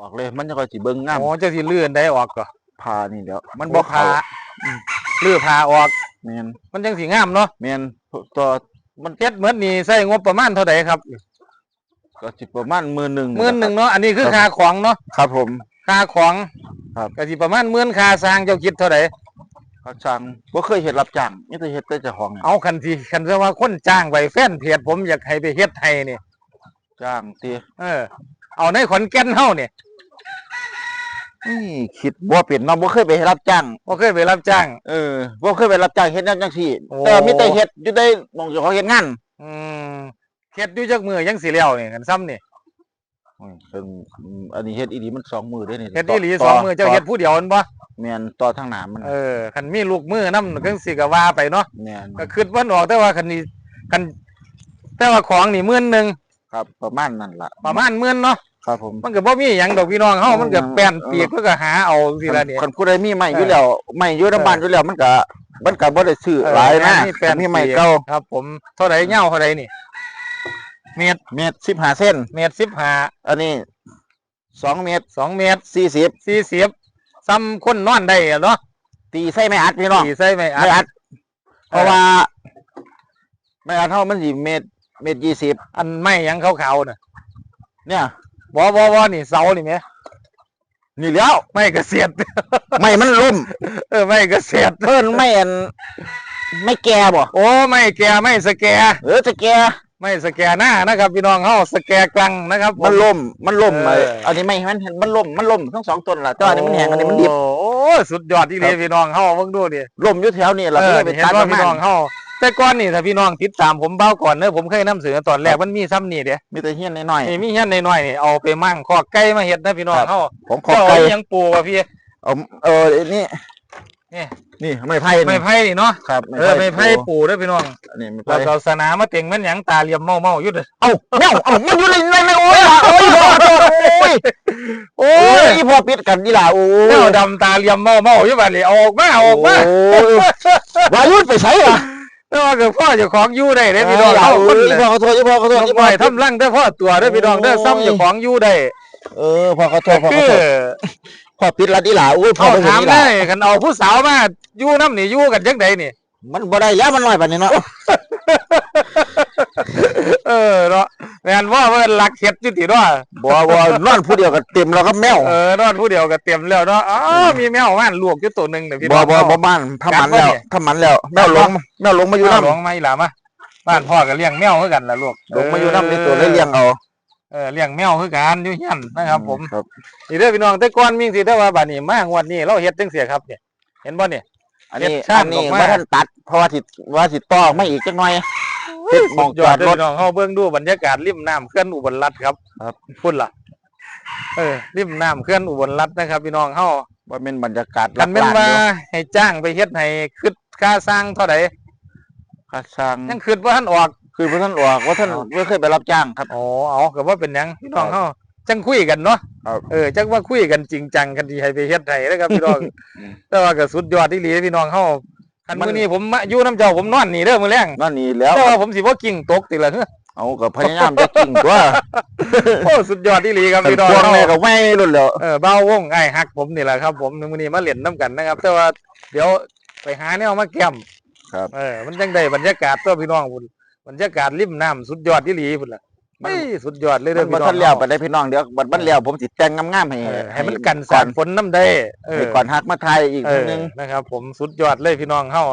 ออกเลย มันจะก็สิเบิ่งงามโอ้เจ้าสิเลื่อนได้ออกก็พานี่เดี๋ยวมันบ่บ่พาเข้าอืมลื้อพาออกแม่นมันจังสิงามเนาะแม่นตัวมันเฮ็ดเหมือนนี่ใช้งบประมาณเท่าใดครับ ก็สิประมาณหมื่นหนึ่งหมื่นหนึ่งเนาะอันนี้คือค่าของเนาะครับ ผมค่าของครับก็สิประมาณหมื่นค่าสร้างเจ้าคิดเท่าใดเขาจ้างบ่เคยเฮ็ดรับจ้างมีแต่เฮ็ดแต่เจ้าของเอาคันที่คันซะว่าคนจ้างไปแฟนเพจผมอยากให้ไปเฮ็ดให้นี่จ้างติเออ เอาในขอนแก่นเฮานี่นี่คิดบ่เป็นเนาะบ่เคยไปรับจ้าง บ่เคยไปรับจ้าง เออบ่เคยไปรับจ้างเฮ็ดจังซี่ โอ้ แต่มีแต่เฮ็ดอยู่ได้หมองเจ้าของเฮ็ดงานอืมเฮ็ดอยู่จักมือยังสิแล้วนี่กันซ้ำนี่อืมเพิ่งอืมอันนี้เฮ็ดอีหลีมันสองมือได้นี่เฮ็ดอีหลีสองมือเจ้าเฮ็ดผู้เดียวแม่นบ่แม่นต่อทางหน้ามันเออคันมีลูกมือนำจังสิก็ว่าไปเนาะแม่นก็คิดว่าออกแต่ว่าคันนี้คันแต่ว่าของนี่หมื่นหนึงครับประมาณนั้นล่ะประมาณหมื่นเนาะ ครับผมมันก็บ่มีหยังดอกพี่น้องเฮามันก็อืมแป้นเปียกเพิ่นก็หาเอาสิละนี่คนผู้ใดมีไม้อยู่เออแล้วไม้อยู่ในบ้านอยู่แล้วมันก็มันก็บ่ได้ซื้อเออหลายนะมีแป้น มีไม้ปียเก่าครับ ผมเท่าใดเหย้าเท่าใดนี่เมตรเมตร15เส้น เมตร15อันนี้2เมตร2เมตร40 40ซ้ำคนนอนได้อะเนาะตีใส่ไม้อัดพี่น้องตีใส่ไม่อัไม้อัดดเพราะว่า ไม้อัดเฮามันสิเมตรเมตร20อันไม้หยังขาวๆน่ะเนี่ย บ่บ่บ่นี่เสานี่แหมนี่แล้วไม้เกษตรไม้มันล่มเออไม้เกษตรเพิ่นไม่อันไม่แก่บ่โอ้ไม้แก่ไม้สแกเออจะแก่ไม้สแกหน้านะครับพี่น้องเฮาสแกกลังนะครับผมันล่มมันล่มเออไอ้อันนี้ไม่มันมันล่มมันล่มทั้งสองต้นล่ะแต่ว่าอันนี้มันแห้งอันนี้มันดิบโอ้สุดยอดที่เลยพี่น้องเฮาเบิ่งดูดิล่มอยู่แถวนี้ล่ะเอก็อเลยไปเห็นตัดว่ามาพี่น้องเฮา แต่ก่อนนี่ถ้าพี่น้องติดตามผมเบ้าก่อนเนอะผมเคยนำเสนอตอนแรกมันมีซ้ำนี่เด้มีแต่เฮียนน้อยนี่มีเฮียนน้อยๆนี่เอาไปมั่งคอกไก่มาเฮ็ดนะพี่น้องครับเฮาๆผมขอเจ้าไก่เอาอิหยังปลูกอะพี่เอาเออนี่นี่นี่ไม้ไผ่ไม้ไผ่นี่เนาะครับเออไม้ไผ่ปลูกเด้อพี่น้องอันนี้ไม้แล้วไผ่ก็สนามมาเต็งแม่นหยังตาเหลี่ยมเมาๆอยู่เด้อเอ้าแมวเอ้ามันอยู่ในในในโอ้ยล่ะโอ้ยพ่อโทษโอ้ยโอ้โอ้ยยอีพ่อปิดกันนี่ล่ะโอ้ยเจ้าดำตาเหลี่ยมเมาๆอยู่บัดนี้เอาออกมาเอาออกมาโอ้ยวายุดไปใส่ล่ะ แต่ว่าก็พ่อเจ้าของอยู่ได้เด้อพี่น้องเอาเฮาคนอีเลยพ่อขอโทษอีพ่อขอโทษอีปพ่ล่ออยทำรังแต่พ่อตัวเด้อพี่น้องเด้อซ้ำเจ้าของอยู่ได้เออพ่อขอโทษพ่อขคืออโทษพ่อปิดละนี่ล่ะโอ้ยพ่อเขาเป็นอย่าถางมนี้ได้ล่ะคันเอาผู้สาวมาอยู่น้ำนี่อยู่กันจังไดนี่ มันบ่ได้แล้วมันน้อยปานนี้เนาะ เออเนาะแม่นว่าเพิ่นรักเฮ็ดอยู่ติเนาะบ่บ่นอนผู้เดียวก็เต็มแล้วครับแมว เออนอนผู้เดียวก็เต็มแล้วเนาะอ๋อมีแมวบ้านลวกอยู่ตัวหนึงเด้อพี่บ่น้อง บ่บ่บ้านทำหมันแล้วกัดบ่เนี่ยทำหมันแล้ว แมวหลงแมวหลงมาอยู่เอานำหลงมาอีหลามาบ้านพ่อก็เลี้ยงแมวคือกันล่ะลูกหลงมาอยู่นำในตัวเลยเลี้ยงเอาเออเลี้ยงแมวคือกันอยู่เฮียนนะครับ ผมครับ นี่เด้อพี่น้องแต่ก่อนมีสิแต่ว่าบัดนี้มางวดนี้เราเฮ็ดจังเสียครับเนี่ยเห็นบ่เนี่ย อันนี้เฮ็ดชาติอันนี้ออกมาบ่ทันตัดเพราะว่าสิว่าสิต่อไม่อีกจักหน่อยเฮ็ดหมองยจออดดเด้อรถพี่น้องเฮาเบิ่งดูบรรยากาศริมน้ำเขื่อนอุบลรัตน์ครับครับพุ่นล่ะ เออริมน้ำเขื่อนอุบลรัตน์นะครับ พี่น้องเฮาว่าเป็นบรรยากาศกันแม่นหลักว่าล้อยู่ให้จ้างไปเฮ็ดให้คิดค่าสร้างเท่าใดค่าสร้างยังคิดว่าท่านออก คือบ่ทันออกว่าท่านอ๋อบ่เคยไปรับจ้างครับ อ๋อเอาก็ว่าเป็นหยังพี่น้องเฮา จังคุยกันเนาะครับเออจังว่าคุยกันจริงจังกันที่ให้ไปเฮ็ดให้นะครับพี่น้องอืมแต่ว่าก็สุดยอดที่หลีพี่น้องเฮาคันมันมื้อนี้ผมมาอยู่น้ำเจ้าผมนอนนี่เด้อมื้อแรงนั่นนี่แล้วแต่ว่าผมสิบ่กิ่งตกติละเฮ้อเอาก็พยายามจะกินตัวโอ้สุดยอดที่หลีครับแต่พี่น้องพวงเฮาแม่ก็ไม่รุ่นแล้วเออเบ้าวงไอ้ายฮักผมนี่แหละครับ ผมมื้อนี้มาเล่นน้ำกันนะครับ แต่ว่าเดี๋ยวไปหาแนวมาแก้มครับเออมันจังได้บรรยากาศตัวพี่น้องพุ่นบรรยากาศริมน้ำสุดยอดที่หลีพุ่นล่ะ มันเอ้ยสุดยอดเลยมัเด้อนบ่พี่น้องทันแล้วไปได้พี่น้องเดี๋ยวบัดมันแล้วผมสิแต่งงามๆให้เออให้มันกันสาดฝนน้ำได้เอให้อก่อนฮักมาทายอีกเอทีอนึงนะครับ ผมสุดยอดเลยพี่น้องเฮา